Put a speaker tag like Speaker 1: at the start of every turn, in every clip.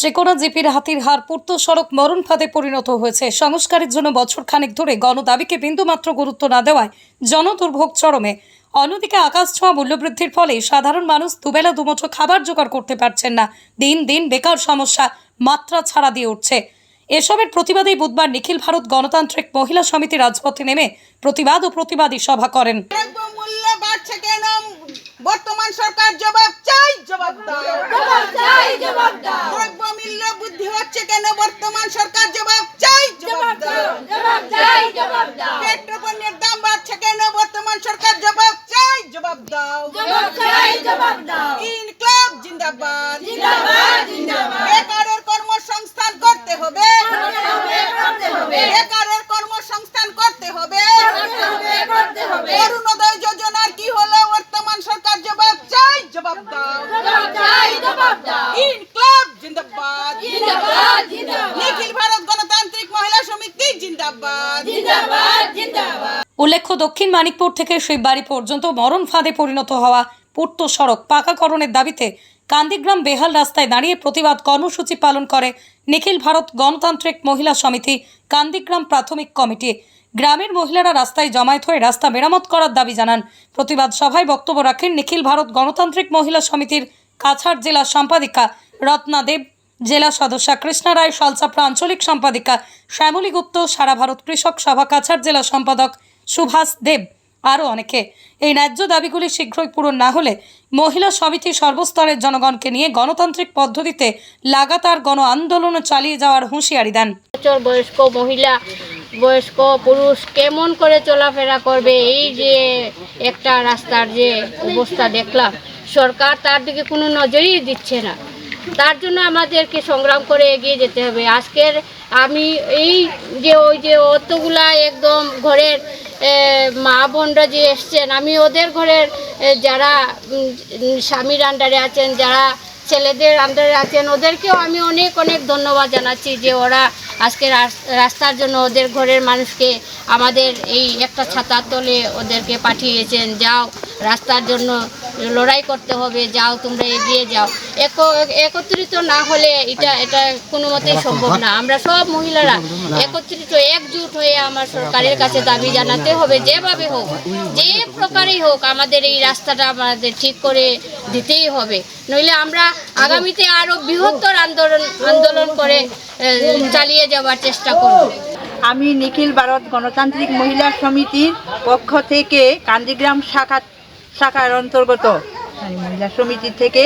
Speaker 1: শ্রীকোনা জিপির হাতির হার পূর্ত সড়ক মরণ ফাঁদে পরিণত হয়েছে। সংস্কারের জন্য বছর খানেক ধরে গণদাবিকে বিন্দুমাত্র গুরুত্ব না দেওয়ায় জনদুর্ভোগ চরমে। অন্যদিকে আকাশ ছোঁয়া মূল্যবৃদ্ধির ফলে সাধারণ মানুষ দুবেলা দুমুঠো খাবার জোগাড় করতে পারছেন না। দিন দিন বেকার সমস্যা মাত্রা ছাড়া দিয়ে উঠছে। এসবের প্রতিবাদেই বুধবার নিখিল ভারত গণতান্ত্রিক মহিলা সমিতি রাজপথে নেমে প্রতিবাদ ও প্রতিবাদী সভা করেন।
Speaker 2: বর্তমান সরকার ইনকলাব জিন্দাবাদ। নিখিল ভারত গণতান্ত্রিক মহিলা সমিতি জিন্দাবাদ।
Speaker 1: উল্লেখ্য দক্ষিণ মানিকপুর থেকে শিববাড়ি পর্যন্ত মরণ ফাঁদে পরিণত হওয়া পূর্ত সড়ক পাকাকরণের দাবিতে কান্দিগ্রাম বেহাল রাস্তায় দাঁড়িয়ে প্রতিবাদ কর্মসূচি পালন করে নিখিল ভারত গণতান্ত্রিক মহিলা সমিতি কান্দিগ্রাম প্রাথমিক কমিটি। গ্রামের মহিলারা রাস্তায় জমায়েত হয়ে রাস্তা মেরামত করার দাবি জানান। প্রতিবাদ সভায় বক্তব্য রাখেন নিখিল ভারত গণতান্ত্রিক মহিলা সমিতির কাছাড় জেলা সম্পাদিকা রত্না দেব, জেলা সদস্যা কৃষ্ণা রায় শালচাপড়া আঞ্চলিক সম্পাদিকা শ্যামলী গুপ্ত, সারা ভারত কৃষক সভা কাছাড় জেলা সম্পাদক সুভাষ দেব। আরও অনেকে। এই ন্যায্য দাবিগুলি শীঘ্রই পূরণ না হলে মহিলা সমিতি সর্বস্তরের জনগণকে নিয়ে গণতান্ত্রিক পদ্ধতিতে লাগাতার গণ আন্দোলন চালিয়ে যাওয়ার হুঁশিয়ারি দেন।
Speaker 3: বয়স্ক মহিলা, বয়স্ক পুরুষ কেমন করে চলাফেরা করবে? এই যে একটা রাস্তার যে অবস্থা দেখলাম। সরকার তার দিকে কোনো নজরই দিচ্ছে না। তার জন্য আমাদেরকে সংগ্রাম করে এগিয়ে যেতে হবে। আজকের আমি এই যে ওই যে অতগুলা একদম ঘরের মা বোনরা যে এসছেন, আমি ওদের ঘরের যারা স্বামীর আন্ডারে আছেন, যারা ছেলেদের আন্ডারে আছেন, ওদেরকেও আমি অনেক অনেক ধন্যবাদ জানাচ্ছি যে ওরা আজকে রাস্তার জন্য ওদের ঘরের মানুষকে আমাদের এই একটা ছাতার তলে ওদেরকে পাঠিয়েছেন। যাও, রাস্তার জন্য লড়াই করতে হবে যাও তোমরা এগিয়ে যাও। এক- একত্রিত না হলে এটা এটা কোনো মতেই সম্ভব না। আমরা সব মহিলারা একত্রিত একজুট হয়ে আমার সরকারের কাছে দাবি জানাতে হবে যেভাবে হোক যে প্রকারেই হোক আমাদের এই রাস্তাটা আমাদের ঠিক করে দিতেই হবে। নইলে আমরা আগামীতে আরও বৃহত্তর আন্দোলন আন্দোলন করে চালিয়ে যাওয়ার চেষ্টা করব।
Speaker 4: আমি নিখিল ভারত গণতান্ত্রিক মহিলা সমিতির পক্ষ থেকে কান্দিগ্রাম শাখা শাখার অন্তর্গত মহিলা সমিতি থেকে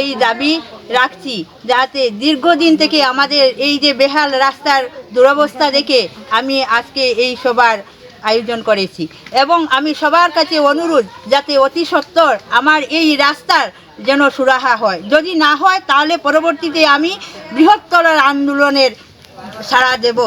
Speaker 4: এই দাবি রাখছি যাতে দীর্ঘদিন থেকে আমাদের এই যে বেহাল রাস্তার দুরবস্থা দেখে আমি আজকে এই সবার আয়োজন করেছি। এবং আমি সবার কাছে অনুরোধ যাতে অতি সত্বর আমার এই রাস্তার যেন সুরাহা হয়। যদি না হয়, তাহলে পরবর্তীতে আমি বৃহত্তর আন্দোলনের সাড়া দেব।